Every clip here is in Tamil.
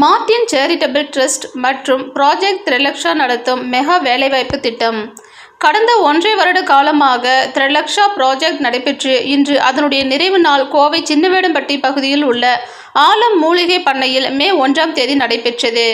மார்டின் சேரிட்டபிள் ட்ரஸ்ட் மற்றும் ப்ராஜெக்ட் த்ரிலக்ஷா நடத்தும் மெகா வேலைவாய்ப்பு திட்டம். கடந்த ஒன்றை வருட காலமாக த்ரிலக்ஷா ப்ராஜெக்ட் நடைபெற்று இன்று அதனுடைய நிறைவு நாள் கோவை சின்னவேடம்பட்டி பகுதியில் உள்ள ஆலம் மூலிகை பண்ணையில் மே ஒன்றாம் தேதி நடைபெற்றது.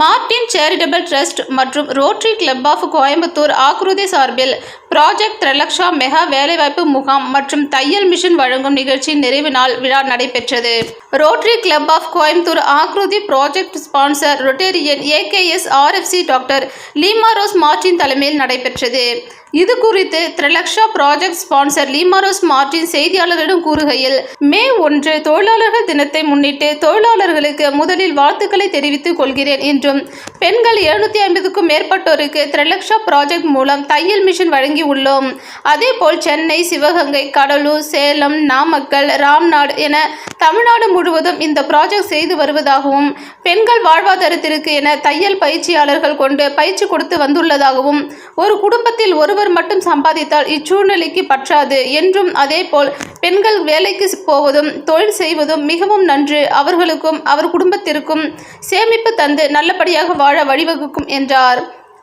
மார்டின் சேரிட்டபிள் ட்ரஸ்ட் மற்றும் rotary club of Coimbatore Aakruthi சார்பில் ப்ராஜெக்ட் த்ரிலக்ஷா மெகா வேலைவாய்ப்பு முகாம் மற்றும் தையல் மிஷின் வழங்கும் நிகழ்ச்சியின் நிறைவு நாள் விழா நடைபெற்றது. Rotary club of Coimbatore Aakruthi project sponsor rotarian AKS RFC doctor Leema Rose Martin தலைமையில் நடைபெற்றது. இது குறித்து த்ரிலக்ஷா ப்ராஜெக்ட் ஸ்பான்சர் லீமாரோஸ் மார்டின் செய்தியாளர்களிடம் கூறுகையில் மே ஒன்று தொழிலாளர்கள் தினத்தை முன்னிட்டு தொழிலாளர்களுக்கு முதலில் வாழ்த்துக்களை தெரிவித்துக் கொள்கிறேன் என்றும் பெண்கள் எழுநூத்தி ஐம்பதுக்கும் மேற்பட்டோருக்கு த்ரிலக்ஷா ப்ராஜெக்ட் மூலம் தையல் மிஷின் வழங்கி உள்ளோம் அதேபோல் சென்னை சிவகங்கை கடலூர் சேலம் நாமக்கல் ராம்நாடு என தமிழ்நாடு முழுவதும் இந்த ப்ராஜெக்ட் செய்து வருவதாகவும் பெண்கள் வாழ்வாதாரத்திற்கு என தையல் பயிற்சியாளர்கள் கொண்டு பயிற்சி கொடுத்து வந்துள்ளதாகவும் ஒரு குடும்பத்தில் ஒருவர் மட்டும் சம்பாதித்தால் இச்சூழ்நிலைக்கு பற்றாது என்றும் அதேபோல் பெண்கள் வேலைக்கு போவதும் தொழில் செய்வதும் மிகவும் நன்று. அவர்களுக்கும் அவர் குடும்பத்திற்கும் சேமிப்பு தந்து நல்லபடியாக வாழ வழிவகுக்கும் என்றார்.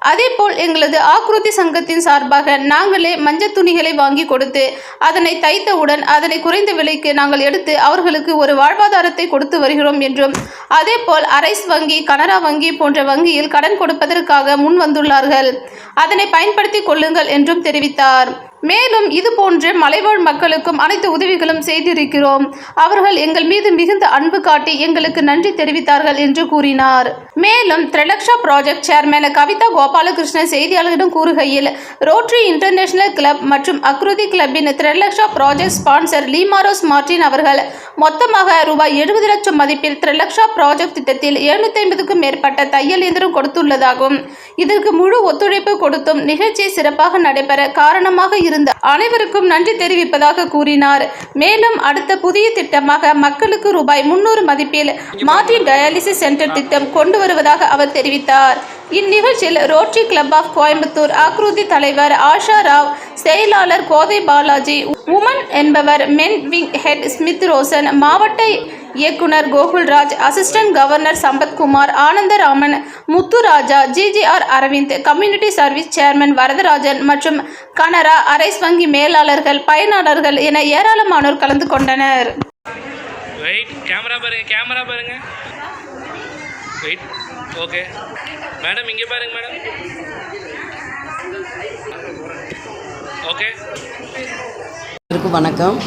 அதேபோல் எங்களது ஆக்ருதி சங்கத்தின் சார்பாக நாங்களே மஞ்சள் துணிகளை வாங்கி கொடுத்து அதனை தைத்தவுடன் அதனை குறைந்த விலைக்கு நாங்கள் எடுத்து அவர்களுக்கு ஒரு வாழ்வாதாரத்தை கொடுத்து வருகிறோம் என்றும் அதேபோல் அரைஸ் வங்கி கனரா வங்கி போன்ற வங்கியில் கடன் கொடுப்பதற்காக முன் வந்துள்ளார்கள் அதனை பயன்படுத்திக் கொள்ளுங்கள் என்றும் தெரிவித்தார். மேலும் இது போன்ற மலைவாழ் மக்களுக்கும் அனைத்து உதவிகளும் செய்திருக்கிறோம். அவர்கள் எங்கள் மீது மிகுந்த அன்பு காட்டி எங்களுக்கு நன்றி தெரிவித்தார்கள் என்று கூறினார். மேலும் த்ரெலக்ஷா ப்ராஜெக்ட் சேர்மேன் கவிதா கோபாலகிருஷ்ணன் செய்தியாளர்களிடம் கூறுகையில் ரோட்ரி இன்டர்நேஷனல் கிளப் மற்றும் அக்ருதி கிளப்பின் த்ரெலக்ஷா ப்ராஜெக்ட் ஸ்பான்சர் லீமாரோஸ் மார்டின் அவர்கள் மொத்தமாக ரூபாய் எழுபது லட்சம் மதிப்பில் த்ரெலக்ஷா ப்ராஜெக்ட் திட்டத்தில் எழுநூத்தி ஐம்பதுக்கும் மேற்பட்ட தையல் இயந்திரம் கொடுத்துள்ளதாகவும் இதற்கு முழு ஒத்துழைப்பு கொடுத்தும் நிகழ்ச்சி சிறப்பாக நடைபெற காரணமாக இருந்த அனைவருக்கும் நன்றி தெரிவிப்பதாக கூறினார். மேலும் அடுத்த புதிய திட்டமாக மக்களுக்கு ரூபாய் முன்னூறு மதிப்பில் மார்டின் டயாலிசிஸ் சென்டர் திட்டம் கொண்டு வருவதாக அவர் தெரிவித்தார். இந்நிகழ்ச்சியில் rotary club of Coimbatore Aakruthi தலைவர் ஆஷா ராவ் செயலாளர் கோதை பாலாஜி உமன் என்பவர் men wing head Smith Roshan மாவட்ட இயக்குனர் Gokulraj assistant governor Sampathkumar Anandaraman Muthuraja GGR Aravind community service chairman Varadharajan மற்றும் கனரா அரைஸ் வங்கி மேலாளர்கள் பயனாளர்கள் என ஏராளமானோர் கலந்து கொண்டனர். வெயிட் கேமரா பாருங்க கேமரா பாருங்க. வெயிட் ஓகே மேடம் இங்கே பாருங்க மேடம் ஓகே அனைவருக்கும் வணக்கம்.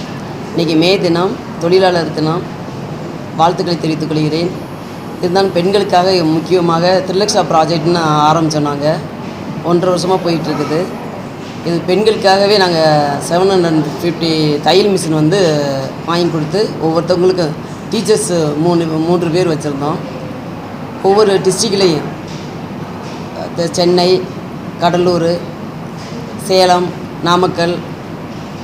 இன்றைக்கி மே தினம் தொழிலாளர் தினம். வாழ்த்துக்களை தெரிவித்துக் கொள்கிறேன். இருந்தாலும் பெண்களுக்காக முக்கியமாக த்ரிலக்ஷா ப்ராஜெக்ட்னு ஆரம்பித்தோம் நாங்கள் ஒன்றரை வருஷமாக போயிட்டுருக்குது. இது பெண்களுக்காகவே நாங்கள் செவன் ஹண்ட்ரட் ஃபிஃப்டி தையல் மிஷின் வந்து வாங்கி கொடுத்து ஒவ்வொருத்தவங்களுக்கும் டீச்சர்ஸ் மூணு மூன்று பேர் வச்சுருந்தோம். ஒவ்வொரு டிஸ்ட்ரிக்ட்லேயும் சென்னை கடலூர் சேலம் நாமக்கல்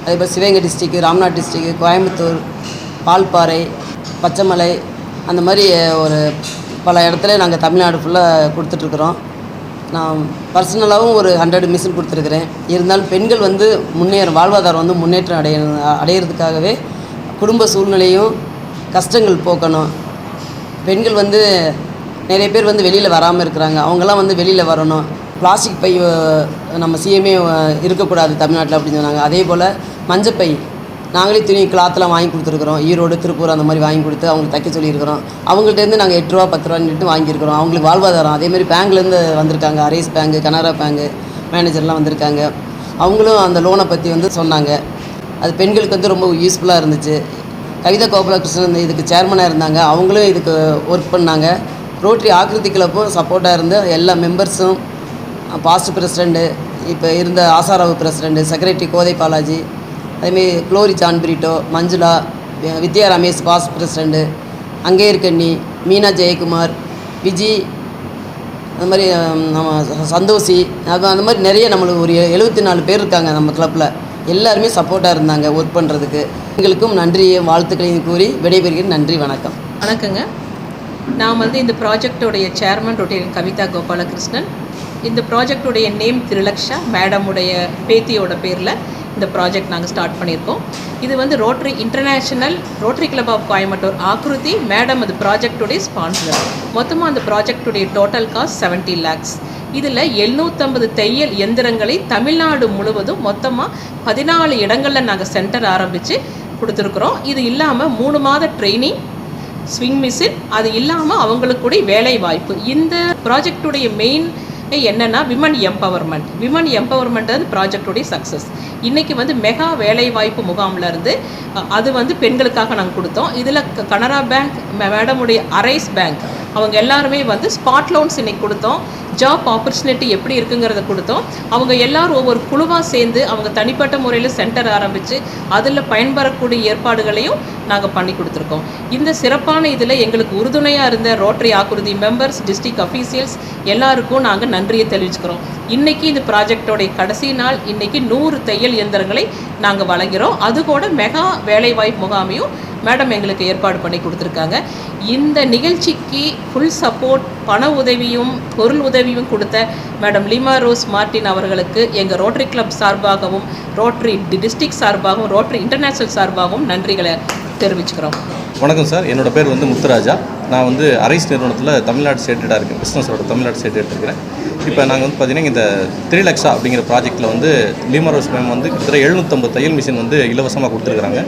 அதேபோல் சிவகங்கை டிஸ்ட்ரிக்கு ராம்நாத் டிஸ்ட்ரிக்கு கோயம்புத்தூர் பால்பாறை பச்சைமலை அந்த மாதிரி ஒரு பல இடத்துல நாங்கள் தமிழ்நாடு ஃபுல்லாக கொடுத்துட்ருக்குறோம். நான் பர்சனலாகவும் ஒரு ஹண்ட்ரட் மிஷின் கொடுத்துருக்குறேன். இருந்தாலும் பெண்கள் வந்து முன்னேற வாழ்வாதாரம் வந்து முன்னேற்றம் அடைய அடையிறதுக்காகவே குடும்ப சூழ்நிலையும் கஷ்டங்கள் போக்கணும். பெண்கள் வந்து நிறைய பேர் வந்து வெளியில் வராமல் இருக்கிறாங்க. அவங்கெல்லாம் வந்து வெளியில் வரணும். பிளாஸ்டிக் பை நம்ம சிஎம்ஏ இருக்கக்கூடாது தமிழ்நாட்டில் அப்படின்னு சொன்னாங்க. அதே போல் மஞ்சப்பை நாங்களே துணி கிளாத்தெலாம் வாங்கி கொடுத்துருக்குறோம். ஈரோடு திருப்பூர் அந்த மாதிரி வாங்கி கொடுத்து அவங்களுக்கு தைக்க சொல்லியிருக்கிறோம். அவங்கள்ட்டேருந்து நாங்கள் எட்டு ரூபா பத்து ரூபான்னு வாங்கியிருக்கிறோம். அவங்களுக்கு வாழ்வாதாரம். அதே மாதிரி பேங்க்லேருந்து வந்திருக்காங்க. அரேஸ் பேங்கு கனரா பேங்கு மேனேஜர்லாம் வந்திருக்காங்க. அவங்களும் அந்த லோனை பற்றி வந்து சொன்னாங்க. அது பெண்களுக்கு வந்து ரொம்ப யூஸ்ஃபுல்லாக இருந்துச்சு. கவிதா கோபாலகிருஷ்ணன் இதுக்கு சேர்மனாக இருந்தாங்க. அவங்களும் இதுக்கு ஒர்க் பண்ணாங்க. ரோட்டரி ஆக்கிருதி கிளப்பும் சப்போர்ட்டாக இருந்து எல்லா மெம்பர்ஸும் பாஸ்ட் பிரசிடெண்ட்டு இப்போ இருந்த ஆசாராவு பிரசிடெண்ட்டு செக்ரட்டரி கோதை பாலாஜி அதேமாரி glory John Britto Manjula Vidya Ramesh past president அங்கே மீனா ஜெயக்குமார் விஜி அந்த மாதிரி நம்ம சந்தோஷி அது அந்த மாதிரி நிறைய நம்மளுக்கு ஒரு எழுபத்தி நாலு பேர் இருக்காங்க நம்ம கிளப்பில் எல்லாருமே சப்போர்ட்டாக இருந்தாங்க ஒர்க் பண்ணுறதுக்கு எங்களுக்கும் நன்றியை வாழ்த்துக்களையும் கூறி விடைபெறுகிறேன். நன்றி வணக்கம். வணக்கங்க. நான் வந்து இந்த ப்ராஜெக்டோடைய சேர்மன் ரொட்டேரியன் கவிதா கோபாலகிருஷ்ணன். இந்த ப்ராஜெக்டுடைய நேம் திருலக்ஷா மேடமுடைய பேத்தியோட பேரில். இந்த ப்ராஜெக்ட் நாங்கள் ஸ்டார்ட் பண்ணியிருக்கோம். இது வந்து rotary international rotary club of Coimbatore Aakruthi madam அது ப்ராஜெக்டுடைய ஸ்பான்சர் மொத்தமாக அந்த ப்ராஜெக்டுடைய டோட்டல் காஸ்ட் செவன்ட்டி லேக்ஸ் இதில் எழுநூற்றம்பது தையல் எந்திரங்களை தமிழ்நாடு முழுவதும் மொத்தமாக பதினாலு இடங்களில் நாங்கள் சென்டர் ஆரம்பித்து கொடுத்துருக்குறோம். இது இல்லாமல் மூணு மாத ட்ரைனிங் ஸ்விங் மிஷின் அது இல்லாமல் அவங்களுக்கு கூட வேலை வாய்ப்பு இந்த ப்ராஜெக்டுடைய மெயின் என்னென்னா விமன் எம்பவர்மெண்ட். விமன் எம்பவர்மெண்ட் அது ப்ராஜெக்டுடைய சக்ஸஸ் இன்றைக்கி வந்து மெகா வேலைவாய்ப்பு முகாம்ல இருந்து அது வந்து பெண்களுக்காக நாங்கள் கொடுத்தோம். இதில் கனரா பேங்க் மேடமுடைய அரைஸ் பேங்க் அவங்க எல்லாருமே வந்து ஸ்பாட் லோன்ஸ் இன்னைக்கு கொடுத்தோம். ஜாப் ஆப்பர்ச்சுனிட்டி எப்படி இருக்குங்கிறத கொடுத்தோம். அவங்க எல்லாரும் ஒவ்வொரு குழுவாக சேர்ந்து அவங்க தனிப்பட்ட முறையில் சென்டர் ஆரம்பித்து அதில் பயன்பெறக்கூடிய ஏற்பாடுகளையும் நாங்கள் பண்ணி கொடுத்துருக்கோம். இந்த சிறப்பான இதில் எங்களுக்கு உறுதுணையாக இருந்த rotary Aakruthi members district officials எல்லாருக்கும் நாங்கள் நன்றியை தெரிவிச்சுக்கிறோம். இன்றைக்கி இந்த ப்ராஜெக்டோடைய கடைசி நாள். இன்றைக்கி நூறு தையல் இயந்திரங்களை நாங்கள் வழங்குகிறோம் அது கூட மெகா வேலைவாய்ப்பு முகாமையும் மேடம் எங்களுக்கு ஏற்பாடு பண்ணி கொடுத்துருக்காங்க. இந்த நிகழ்ச்சிக்கு ஃபுல் சப்போர்ட் பண உதவியும் பொருள் உதவியும் கொடுத்த மேடம் லிமா ரோஸ் மார்ட்டின் அவர்களுக்கு எங்கள் ரோட்டரி கிளப் சார்பாகவும் ரோட்டரி டிஸ்ட்ரிக்ட் சார்பாகவும் ரோட்டரி இன்டர்நேஷ்னல் சார்பாகவும் நன்றிகளை தெரிவிச்சுக்கிறோம். வணக்கம் சார். என்னோட பேர் வந்து முத்துராஜா. நான் வந்து அரைஸ் நிறுவனத்தில் தமிழ்நாடு ஸ்டேட்டடாக இருக்கேன். பிஸ்னஸோட தமிழ்நாடு ஸ்டேட் எடுத்துருக்கிறேன். இப்போ நாங்கள் வந்து பார்த்தீங்கன்னா இந்த த்ரீ லக்ஷா அப்படிங்கிற ப்ராஜெக்ட்டில் வந்து லீமரோஸ் மேம் வந்து கிட்டத்தட்ட எழுநூற்றம்பது தையல் மிஷின் வந்து இலவசமாக கொடுத்துருக்குறாங்க.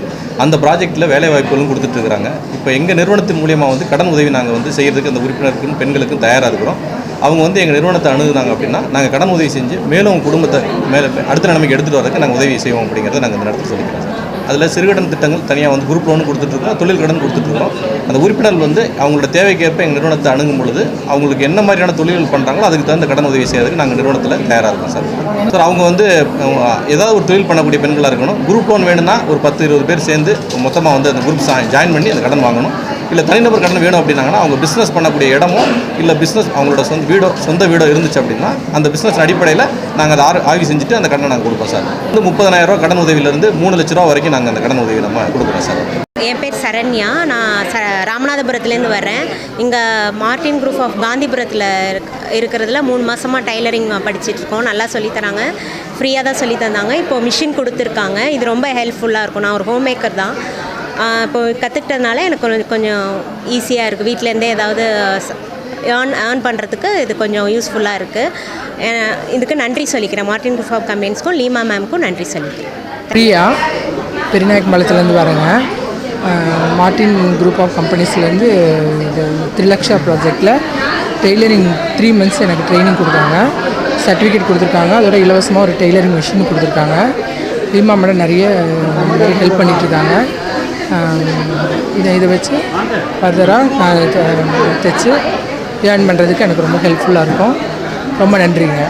அந்த ப்ராஜெக்ட்டில் வேலை வாய்ப்புகளும் கொடுத்துட்ருக்குறாங்க இப்போ எங்கள் நிறுவனத்தின் மூலியமாக வந்து கடன் உதவி நாங்கள் வந்து செய்கிறதுக்கு அந்த உறுப்பினருக்கும் பெண்களுக்கும் தயாராக இருக்கிறோம். அவங்க வந்து எங்கள் நிறுவனத்தை அணுகுனாங்க அப்படின்னா நாங்கள் கடன் உதவி செஞ்சு மேலும் குடும்பத்தை மேலே அடுத்த நிலைமைக்கு எடுத்துகிட்டு வரதுக்கு நாங்கள் உதவி செய்வோம் அப்படிங்கிறத நாங்கள் இந்த நேரத்தில் சொல்லிக்கிறோம் சார் அதில் சிறுகடன் திட்டங்கள் தனியாக வந்து குரூப் லோன் கொடுத்துட்ருக்கோம் தொழில் கடன் கொடுத்துட்ருக்கோம். அந்த உறுப்பினர்கள் வந்து அவங்களோட தேவைக்கேற்ப எங்கள் நிறுவனத்தை அணுகும் பொழுது அவங்களுக்கு என்ன மாதிரியான தொழில்கள் பண்ணுறாங்களோ அதுக்கு தகுந்த கடன் உதவி செய்யறதுக்கு நாங்கள் நிறுவனத்தில் தயாராக இருக்கோம் சார். சார் அவங்க வந்து ஏதாவது ஒரு தொழில் பண்ணக்கூடிய பெண்களாக இருக்கணும். குரூப் லோன் வேணும்னா ஒரு பத்து இருபது பேர் சேர்ந்து மொத்தமாக வந்து அந்த குரூப் ஜாயின் பண்ணி அந்த கடன் வாங்கணும். இல்லை தனிநபர் கடன் வேணும் அப்படின்னாங்கன்னா அவங்க பிஸ்னஸ் பண்ணக்கூடிய இடமோ இல்லை பிஸ்னஸ் அவங்களோட சொந்த வீடோ சொந்த வீடோ இருந்துச்சு அப்படின்னா அந்த பிஸ்னஸ் அடிப்படையில் நாங்கள் அதை ஆய்வு செஞ்சுட்டு அந்த கடனை நாங்கள் கொடுப்போம் சார். வந்து முப்பதனாயிரம் கடன் உதவியிலேருந்து மூணு லட்ச ரூபா வரைக்கும் நாங்கள் அந்த கடன் உதவி நம்ம கொடுக்குறோம் சார். என் பேர் சரண்யா. நான் ச ராமநாதபுரத்துலேருந்து வர்றேன். இங்கே மார்டின் குரூப் ஆஃப் காந்திபுரத்தில் இருக்கிறதுல மூணு மாதமாக டைலரிங் படிச்சிட்ருக்கோம் நல்லா சொல்லித் தராங்க. ஃப்ரீயாக தான் சொல்லி தந்தாங்க. இப்போது மிஷின் கொடுத்துருக்காங்க. இது ரொம்ப ஹெல்ப்ஃபுல்லாக இருக்கும். நான் ஒரு ஹோம் மேக்கர் தான். இப்போ கற்றுக்கிட்டதுனால எனக்கு கொஞ்சம் கொஞ்சம் ஈஸியாக இருக்குது வீட்டிலேருந்தே ஏதாவது ஏர்ன் ஏர்ன் பண்ணுறதுக்கு இது கொஞ்சம் யூஸ்ஃபுல்லாக இருக்குது இதுக்கு நன்றி சொல்லிக்கிறேன். மார்டின் குரூப் ஆஃப் கம்பெனிஸ்க்கும் லீமா மேம்க்கும் நன்றி சொல்லிக்கிறேன். பிரியா பெருநாயக்கம்பாளையத்துலேருந்து வரேங்க. மார்டின் மார்ட்டின் குரூப் ஆஃப் கம்பெனிஸ்லேருந்து இது த்ரிலக்ஷா ப்ராஜெக்டில் டெய்லரிங் த்ரீ மந்த்ஸ் எனக்கு ட்ரைனிங் கொடுத்தாங்க. சர்டிஃபிகேட் கொடுத்துருக்காங்க. அதோட இலவசமாக ஒரு டெய்லரிங் மிஷின் கொடுத்துருக்காங்க. லீமா மேடம் நிறைய நிறைய ஹெல்ப் பண்ணிகிட்ருக்காங்க இதை இதை வச்சு ஃபர்தராக நான் தைச்சு ஏர்ன் பண்ணுறதுக்கு எனக்கு ரொம்ப ஹெல்ப்ஃபுல்லாக இருக்கும் ரொம்ப நன்றிங்க